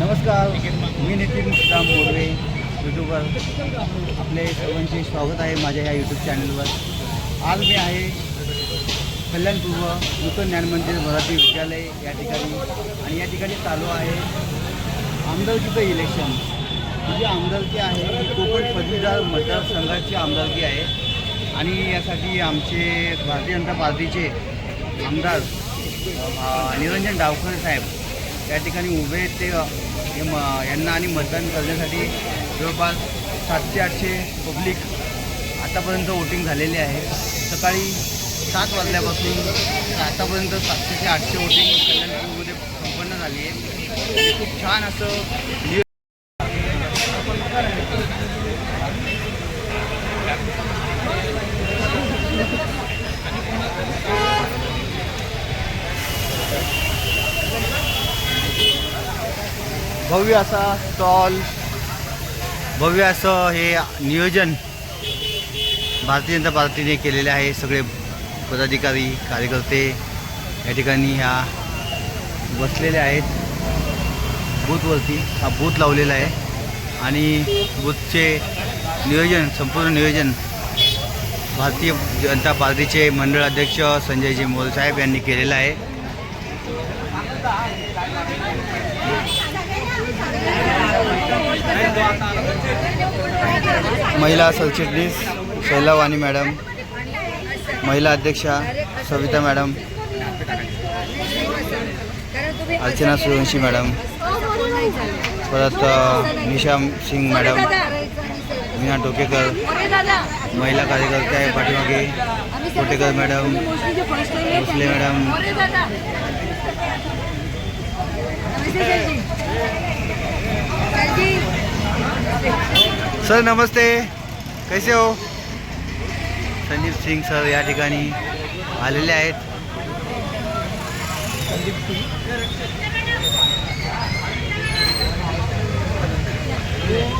नमस्कार मी नितीन राम मोडवे यूट्यूबर आपले सर्वांचे स्वागत आहे माझ्या ह्या यूट्यूब चॅनलवर आज मी आहे कल्याणपूर्व नूतन ज्ञानमंदिर मराठी विद्यालय या ठिकाणी. आणि या ठिकाणी चालू आहे आमदारकीचं इलेक्शन म्हणजे जी आमदारकी आहे ही कोकण पदवीधर मतदारसंघाची आमदारकी आहे. आणि यासाठी आमचे भारतीय जनता पार्टीचे आमदार निरंजन डावखरे साहेब या ठिकाणी उभे ते हे म यांना आणि मतदान करण्यासाठी जवळपास सातशे आठशे पब्लिक आतापर्यंत वोटिंग झालेले आहे. सकाळी सात वाजल्यापासून आतापर्यंत सातशे ते आठशे वोटिंग कल्याणपूरमध्ये संपन्न झाली आहे. खूप छान असं भव्य असा स्टॉल भव्य असं हे नियोजन भारतीय जनता पार्टीने केलेले आहे. सगळे पदाधिकारी कार्यकर्ते या ठिकाणी ह्या बसलेले आहेत. बूथवरती हा बूथ लावलेला आहे. आणि बूथचे नियोजन संपूर्ण नियोजन भारतीय जनता पार्टीचे मंडळ अध्यक्ष संजयजी मोरे साहेब यांनी केलेलं आहे. महिला सरचिटणीस शैला वाणी मॅडम महिला अध्यक्षा सविता मॅडम अर्चना सूर्यवंशी मॅडम परत निशा सिंग मॅडम मीना टोकेकर महिला कार्यकर्ते आहे पाठीमागे Totekar madam Bhosale madam sir. नमस्ते. कैसे हो? संदीप सिंग सर या ठिकाणी आलेले आहेत. ती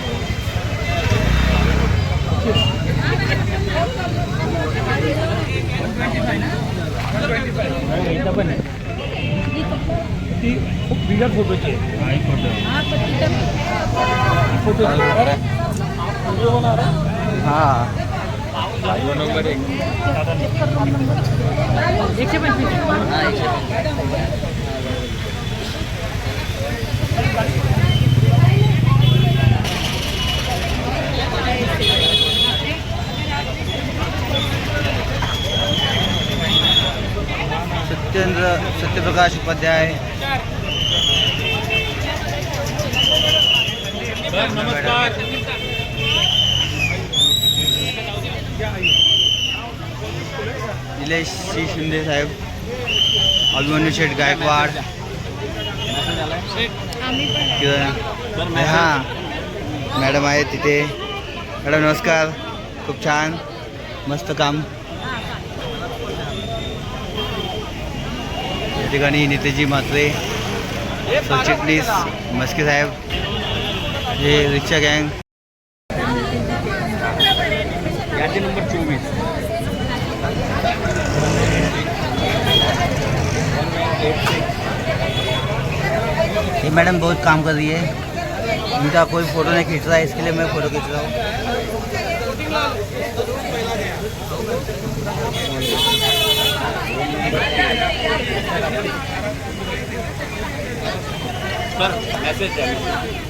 बिगर फोटोची हां एकशे पंचवीस. सत्येंद्र सत्यप्रकाश उपाध्याय. नमस्कार. निलेश श्री शिंदे साहेब अभिमन्यू शेठ गायकवाड. हां मॅडम आहे तिथे. मॅडम नमस्कार. खूप छान. मस्त काम. या ठिकाणी नितेजी म्हात्रे सरचिटणीस मस्के साहेब. हे रिक्षा गँग। नंबर चौबीस ये मैडम बहुत काम कर रही है। इनका कोई फ़ोटो नहीं खींच रहा है, इसके लिए मैं फ़ोटो खींच रहा हूँ। Sir message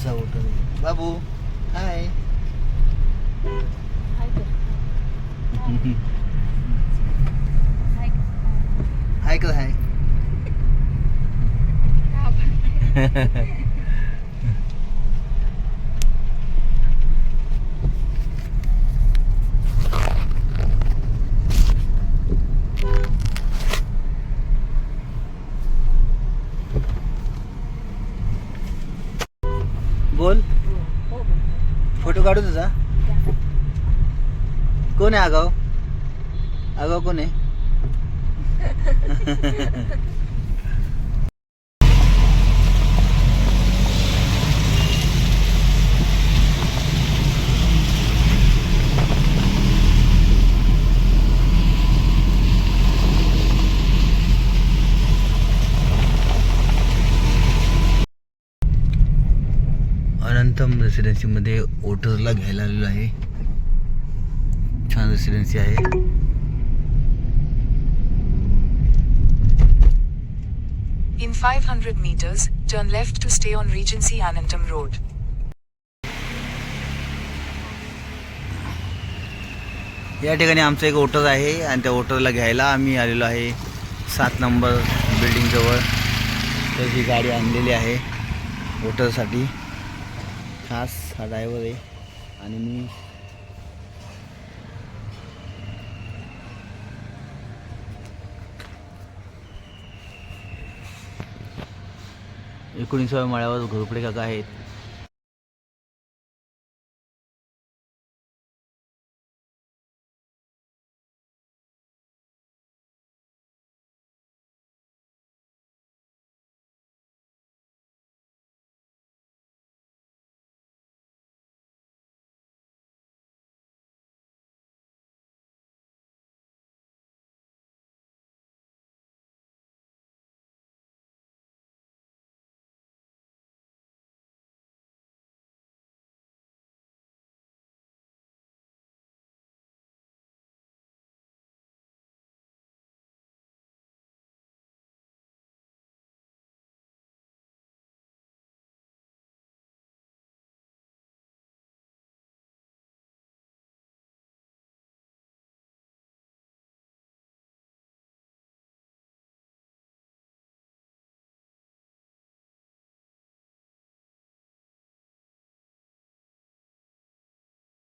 besar botol ni Babu Hai Hai? Hai? Hai? Hai? Photo काढू तुझा? कोण आहे आगाव? आगाव कोण आहे? अनंतम रेसिडेन्सीमध्ये ओटरला घ्यायला आलेलो आहे. छान रेसिडेन्सी आहे. In 500 meters, turn left to stay on Regency Anantam Road. या ठिकाणी आमचं एक ओटर आहे आणि त्या ओटरला घ्यायला आम्ही आलेलो आहे. सात नंबर बिल्डिंगजवळ तर ही गाडी आणलेली आहे. ओटरसाठी खास हा ड्रायव्हर आहे. आणि मी एकोणीसाव्या माळ्यावर घोरपडे काका आहेत.